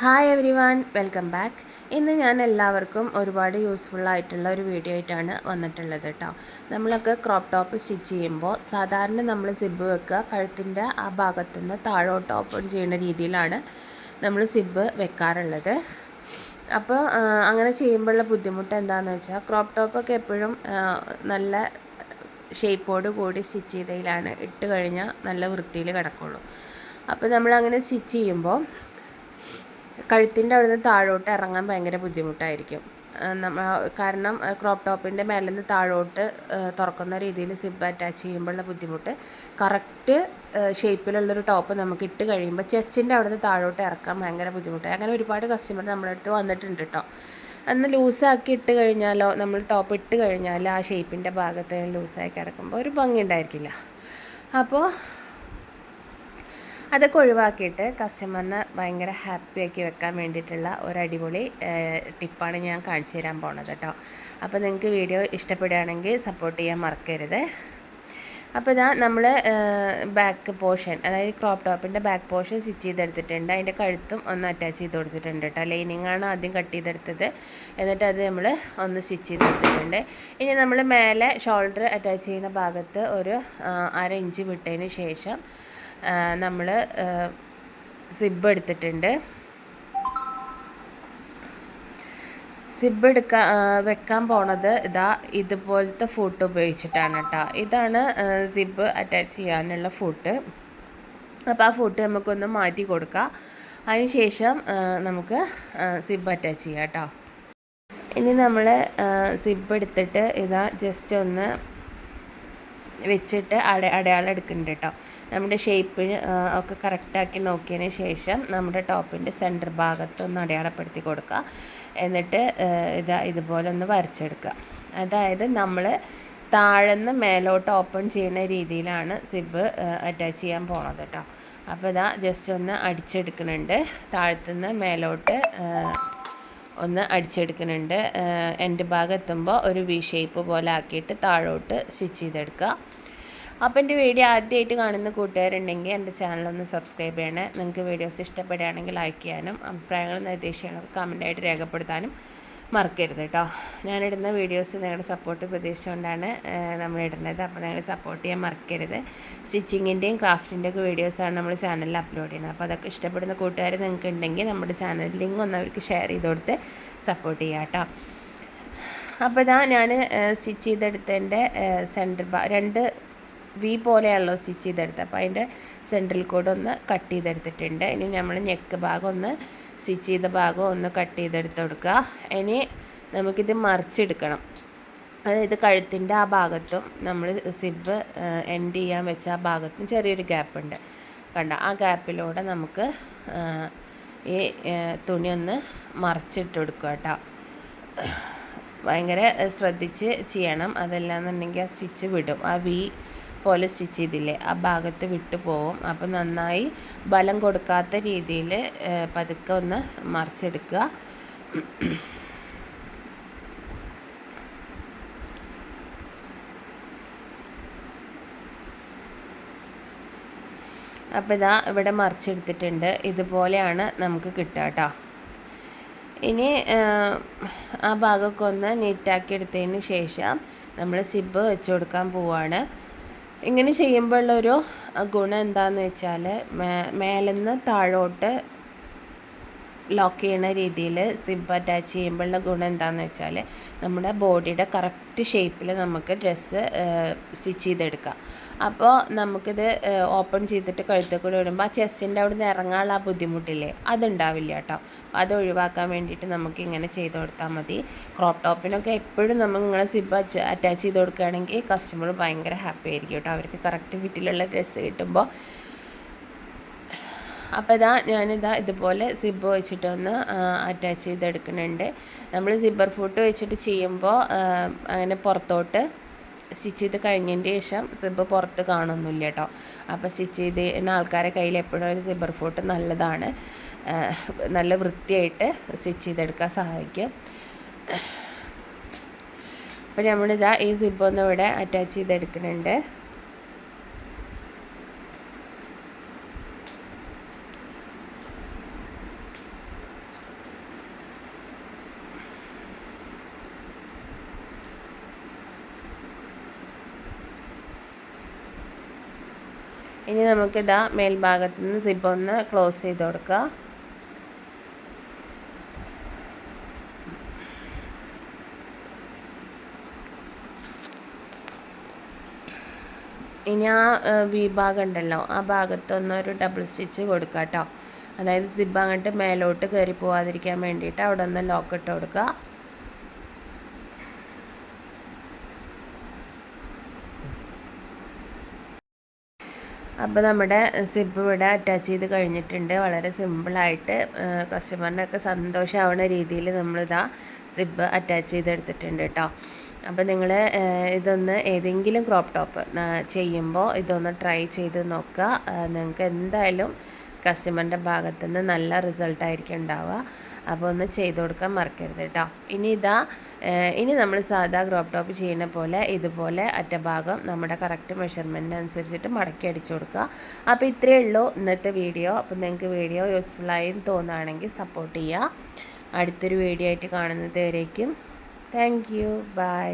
Hi everyone welcome back ഇന്ന് ഞാൻ എല്ലാവർക്കും ഒരുപാട് യൂസ്ഫുൾ ആയിട്ടുള്ള ഒരു വീഡിയോ ആയിട്ടാണ് വന്നിട്ടുള്ളത് കേട്ടോ നമ്മളൊക്കെ ക്രോപ്പ് ടോപ്പ് സ്റ്റിച്ച് ചെയ്യുമ്പോൾ സാധാരണ നമ്മൾ സിബ് വെക്കുക. കഴുത്തിന്റെ ആ ഭാഗത്തു നിന്ന് താഴോട്ട് ഓപ്പൺ ചെയ്യുന്ന രീതിയിലാണ് നമ്മൾ സിബ് വെക്കാറുള്ളത്. അപ്പോൾ അങ്ങനെ ചെയ്യുമ്പോഴുള്ള ബുദ്ധിമുട്ട് എന്താണെന്ന് വെച്ചാൽ ക്രോപ്പ് ടോപ്പൊക്കെ എപ്പോഴും നല്ല ഷേപ്പോട് കൂടി സ്റ്റിച്ച് ചെയ്തതിലാണ് ഇട്ട് കഴിഞ്ഞാൽ നല്ല വൃത്തിയിൽ കിടക്കുള്ളൂ. അപ്പോൾ നമ്മൾ അങ്ങനെ സ്റ്റിച്ച് ചെയ്യുമ്പോൾ കഴുത്തിന്റെ അവിടുന്ന് താഴോട്ട് ഇറങ്ങാൻ ഭയങ്കര ബുദ്ധിമുട്ടായിരിക്കും. നമ്മൾ കാരണം ക്രോപ്പ് ടോപ്പിന്റെ മേലെ നിന്ന് താഴോട്ട് തുറക്കുന്ന രീതിയിൽ സിബ് അറ്റാച്ച് ചെയ്യുമ്പോഴുള്ള ബുദ്ധിമുട്ട്. കറക്റ്റ് ഷേപ്പിലുള്ളൊരു ടോപ്പ് നമുക്ക് ഇട്ട് കഴിയുമ്പോൾ ചെസ്റ്റിന്റെ അവിടുന്ന് താഴോട്ട് ഇറക്കാൻ ഭയങ്കര ബുദ്ധിമുട്ടായി. അങ്ങനെ ഒരുപാട് കസ്റ്റമർ നമ്മുടെ അടുത്ത് വന്നിട്ടുണ്ട് കേട്ടോ അന്ന് ലൂസാക്കി ഇട്ട് കഴിഞ്ഞാലോ നമ്മൾ ടോപ്പ് ഇട്ട് കഴിഞ്ഞാൽ ആ ഷേപ്പിന്റെ ഭാഗത്ത് ലൂസായി കിടക്കുമ്പോൾ ഒരു ഭംഗി ഉണ്ടായിരിക്കില്ല. അപ്പോൾ അതൊക്കെ ഒഴിവാക്കിയിട്ട് കസ്റ്റമറിനെ ഭയങ്കര ഹാപ്പിയാക്കി വെക്കാൻ വേണ്ടിയിട്ടുള്ള ഒരു അടിപൊളി ടിപ്പാണ് ഞാൻ കാണിച്ചു തരാൻ പോണത് കേട്ടോ അപ്പോൾ നിങ്ങൾക്ക് വീഡിയോ ഇഷ്ടപ്പെടുകയാണെങ്കിൽ സപ്പോർട്ട് ചെയ്യാൻ മറക്കരുത്. അപ്പോൾ ഇതാ നമ്മൾ ബാക്ക് പോർഷൻ അതായത് ക്രോപ്പ് ടോപ്പിന്റെ ബാക്ക് പോർഷൻ സ്റ്റിച്ച് ചെയ്തെടുത്തിട്ടുണ്ട്. അതിന്റെ കഴുത്തും ഒന്ന് അറ്റാച്ച് ചെയ്ത് കൊടുത്തിട്ടുണ്ട് കേട്ടോ ലൈനിങ് ആണ് ആദ്യം കട്ട് ചെയ്തെടുത്തത്. എന്നിട്ട് അത് നമ്മൾ ഒന്ന് സ്റ്റിച്ച് ചെയ്തെടുത്തിട്ടുണ്ട് ഇനി നമ്മൾ മേലെ ഷോൾഡർ അറ്റാച്ച് ചെയ്യുന്ന ഭാഗത്ത് ഒരു അര ഇഞ്ച് വിട്ടതിന് ശേഷം നമ്മൾ സിബ് എടുത്തിട്ടുണ്ട്. സിബ് എടുക്കാൻ വെക്കാൻ പോണത് ഇതാ ഇതുപോലത്തെ ഫൂട്ട് ഉപയോഗിച്ചിട്ടാണ് കേട്ടോ ഇതാണ് സിബ് അറ്റാച്ച് ചെയ്യാനുള്ള ഫൂട്ട് അപ്പോൾ ആ ഫൂട്ട് നമുക്കൊന്ന് മാറ്റി കൊടുക്കാം. അതിനുശേഷം നമുക്ക് സിബ് അറ്റാച്ച് ചെയ്യാം കേട്ടോ ഇനി നമ്മൾ സിബ് എടുത്തിട്ട് ഇതാ ജസ്റ്റ് ഒന്ന് വെച്ചിട്ട് അട അടയാളം എടുക്കുന്നുണ്ട് കേട്ടോ. നമ്മുടെ ഷേപ്പ് ഒക്കെ കറക്റ്റാക്കി നോക്കിയതിന് ശേഷം നമ്മുടെ ടോപ്പിന്റെ സെന്റർ ഭാഗത്തൊന്ന് അടയാളപ്പെടുത്തി കൊടുക്കുക. എന്നിട്ട് ഇതാ ഇതുപോലെ ഒന്ന് വരച്ചെടുക്കുക. അതായത് നമ്മൾ താഴെന്ന് മേലോട്ട് ഓപ്പൺ ചെയ്യുന്ന രീതിയിലാണ് സിബ് അറ്റാച്ച് ചെയ്യാൻ പോണത് കേട്ടോ. അപ്പോൾ ഇതാ ജസ്റ്റ് ഒന്ന് അടിച്ചെടുക്കുന്നുണ്ട്. താഴത്തുനിന്ന് മേലോട്ട് ഒന്ന് അടിച്ചെടുക്കുന്നുണ്ട്. എന്റെ ഭാഗം എത്തുമ്പോൾ ഒരു വി ഷേപ്പ് പോലെ ആക്കിയിട്ട് താഴോട്ട് സ്റ്റിച്ച് ചെയ്തെടുക്കുക. അപ്പോൾ എന്റെ വീഡിയോ ആദ്യമായിട്ട് കാണുന്ന കൂട്ടുകാരുണ്ടെങ്കിൽ എന്റെ ചാനലൊന്ന് സബ്സ്ക്രൈബ് ചെയ്യണേ. നിങ്ങൾക്ക് വീഡിയോസ് ഇഷ്ടപ്പെടുകയാണെങ്കിൽ ലൈക്ക് ചെയ്യാനും അഭിപ്രായങ്ങളും നിർദ്ദേശിക്കാനും കമന്റായിട്ട് രേഖപ്പെടുത്താനും മറക്കരുത് കേട്ടോ. ഞാനിടുന്ന വീഡിയോസ് നിങ്ങളുടെ സപ്പോർട്ട് പ്രതീക്ഷിച്ചുകൊണ്ടാണ് നമ്മൾ ഇടുന്നത് അപ്പോൾ നിങ്ങൾ സപ്പോർട്ട് ചെയ്യാൻ മറക്കരുത്. സ്റ്റിച്ചിങ്ങിന്റെയും ക്രാഫ്റ്റിന്റെ ഒക്കെ വീഡിയോസാണ് നമ്മൾ ചാനലിൽ അപ്ലോഡ് ചെയ്യുന്നത്. അപ്പോൾ അതൊക്കെ ഇഷ്ടപ്പെടുന്ന കൂട്ടുകാർ നിങ്ങൾക്ക് ഉണ്ടെങ്കിൽ നമ്മുടെ ചാനൽ ലിങ്ക് ഒന്ന് അവർക്ക് ഷെയർ ചെയ്ത് കൊടുത്ത് സപ്പോർട്ട് ചെയ്യാം കേട്ടോ. അപ്പോൾ ഇതാ ഞാൻ സ്റ്റിച്ച് ചെയ്തെടുത്തതിന്റെ സെന്റർ രണ്ട് വി പോലെയാണല്ലോ സ്റ്റിച്ച് ചെയ്തെടുത്തത്. അപ്പോൾ അതിന്റെ സെൻട്രൽ കൂടെ ഒന്ന് കട്ട് ചെയ്തെടുത്തിട്ടുണ്ട്. ഇനി നമ്മൾ നെക്ക് ഭാഗം ഒന്ന് സ്റ്റിച്ച് ചെയ്ത ഭാഗം ഒന്ന് കട്ട് ചെയ്തെടുത്ത് കൊടുക്കുക. ഇനി നമുക്കിത് മറിച്ചെടുക്കണം. അതായത് കഴുത്തിന്റെ ആ ഭാഗത്തും നമ്മൾ സിബ് എൻഡ് ചെയ്യാൻ വെച്ച ആ ഭാഗത്തും ചെറിയൊരു ഗ്യാപ്പ് ഉണ്ട്. കണ്ട ആ ഗ്യാപ്പിലൂടെ നമുക്ക് ഈ തുണി ഒന്ന് മറിച്ചിട്ട് കൊടുക്കുക കേട്ടോ. ഭയങ്കര ശ്രദ്ധിച്ച് ചെയ്യണം. അതല്ലാന്നുണ്ടെങ്കിൽ ആ സ്റ്റിച്ച് വിടും. ആ വി പോലെ സ്റ്റിച്ച് ചെയ്തില്ലേ? ആ ഭാഗത്ത് വിട്ടു പോവും. അപ്പോൾ നന്നായി ബലം കൊടുക്കാത്ത രീതിയിൽ പതുക്കെ ഒന്ന് മറിച്ചെടുക്കുക. അപ്പോൾ ഇതാ ഇവിടെ മറിച്ചെടുത്തിട്ടുണ്ട്. ഇതുപോലെയാണ് നമുക്ക് കിട്ടുക കേട്ടോ. ഇനി ആ ഭാഗമൊക്കെ ഒന്ന് നീറ്റാക്കി എടുത്തതിന് ശേഷം നമ്മൾ സിബ് വെച്ച് കൊടുക്കാൻ പോവാണ്. ഇങ്ങനെ ചെയ്യുമ്പോഴുള്ളൊരു ഗുണം എന്താണെന്ന് വെച്ചാൽ മേലെന്ന് താഴോട്ട് ലോക്ക് ചെയ്യുന്ന രീതിയിൽ സിബ് അറ്റാച്ച് ചെയ്യുമ്പോഴുള്ള ഗുണം എന്താണെന്ന് വെച്ചാൽ നമ്മുടെ ബോഡിയുടെ കറക്റ്റ് ഷേപ്പിൽ നമുക്ക് ഡ്രസ്സ് സ്റ്റിച്ച് ചെയ്തെടുക്കാം. അപ്പോൾ നമുക്കിത് ഓപ്പൺ ചെയ്തിട്ട് കഴുത്തിൽ കൂടി ഇടുമ്പോൾ ആ ചെസ്റ്റിന്റെ അവിടെ നിന്ന് ഇറങ്ങാനുള്ള ആ ബുദ്ധിമുട്ടില്ലേ? അതുണ്ടാവില്ല കേട്ടോ. അത് ഒഴിവാക്കാൻ വേണ്ടിയിട്ട് നമുക്ക് ഇങ്ങനെ ചെയ്ത് കൊടുത്താൽ മതി. ക്രോപ്പ് ടോപ്പിനൊക്കെ എപ്പോഴും നമ്മൾ ഇങ്ങനെ സിബ് അറ്റാച്ച് ചെയ്ത് കൊടുക്കുകയാണെങ്കിൽ കസ്റ്റമർ ഭയങ്കര ഹാപ്പി ആയിരിക്കും കേട്ടോ. അവർക്ക് കറക്റ്റ് ഫിറ്റിലുള്ള ഡ്രസ്സ് കിട്ടുമ്പോൾ അപ്പോൾ ഇതാ ഞാനിതാ ഇതുപോലെ സിബ് വെച്ചിട്ടൊന്ന് അറ്റാച്ച് ചെയ്തെടുക്കുന്നുണ്ട്. നമ്മൾ സിബർ ഫൂട്ട് വെച്ചിട്ട് ചെയ്യുമ്പോൾ അങ്ങനെ പുറത്തോട്ട് സ്റ്റിച്ച് ചെയ്ത് കഴിഞ്ഞതിന്റെ ശേഷം സിബ് പുറത്ത് കാണുന്നില്ല കേട്ടോ അപ്പോൾ സ്റ്റിച്ച് ചെയ്ത് ആൾക്കാരെ കയ്യിൽ എപ്പോഴും ഒരു സിബർ ഫൂട്ട് നല്ലതാണ്. നല്ല വൃത്തിയായിട്ട് സ്റ്റിച്ച് ചെയ്തെടുക്കാൻ സഹായിക്കും. അപ്പോൾ നമ്മളിതാ ഈ സിബ് ഒന്ന് ഇവിടെ അറ്റാച്ച് ചെയ്തെടുക്കുന്നുണ്ട്. ഇനി നമുക്കിതാ മേൽഭാഗത്ത് നിന്ന് സിബ് ഒന്ന് ക്ലോസ് ചെയ്ത് കൊടുക്കുക. ഇനി ആ വി ഭാഗം ഉണ്ടല്ലോ ആ ഭാഗത്തൊന്ന് ഒരു ഡബിൾ സ്റ്റിച്ച് കൊടുക്കുക കേട്ടോ അതായത് സിബ് അങ്ങോട്ട് മേലോട്ട് കയറി പോവാതിരിക്കാൻ വേണ്ടിയിട്ട് അവിടെ ഒന്ന് ലോക്ക് ഇട്ട് കൊടുക്കുക. അപ്പോൾ നമ്മുടെ സിബ് ഇവിടെ അറ്റാച്ച് ചെയ്ത് കഴിഞ്ഞിട്ടുണ്ട്. വളരെ സിമ്പിളായിട്ട് കസ്റ്റമറിനൊക്കെ സന്തോഷമാവുന്ന രീതിയിൽ നമ്മളിതാ സിബ് അറ്റാച്ച് ചെയ്തെടുത്തിട്ടുണ്ട് കേട്ടോ അപ്പോൾ നിങ്ങൾ ഇതൊന്ന് ഏതെങ്കിലും ക്രോപ്പ് ടോപ്പ് ചെയ്യുമ്പോൾ ഇതൊന്ന് ട്രൈ ചെയ്ത് നോക്കുക നിങ്ങൾക്ക് എന്തായാലും കസ്റ്റമറിന്റെ ഭാഗത്തുനിന്ന് നല്ല റിസൾട്ടായിരിക്കും ഉണ്ടാവുക. അപ്പോൾ ഒന്ന് ചെയ്ത് കൊടുക്കാൻ മറക്കരുത് കേട്ടോ. ഇനി ഇതാ ഇനി നമ്മൾ സാധാ ക്രോപ്പ് ടോപ്പ് ചെയ്യുന്ന പോലെ ഇതുപോലെ അറ്റഭാഗം നമ്മുടെ കറക്റ്റ് മെഷർമെന്റ് അനുസരിച്ചിട്ട് മടക്കി അടിച്ചു കൊടുക്കുക. അപ്പോൾ ഇത്രയേ ഉള്ളൂ ഇന്നത്തെ വീഡിയോ. അപ്പോൾ നിങ്ങൾക്ക് വീഡിയോ യൂസ്ഫുൾ യൂസ്ഫുള്ളായി തോന്നുകയാണെങ്കിൽ സപ്പോർട്ട് ചെയ്യുക. അടുത്തൊരു വീഡിയോ ആയിട്ട് കാണുന്നത് വരേക്കും. Thank you by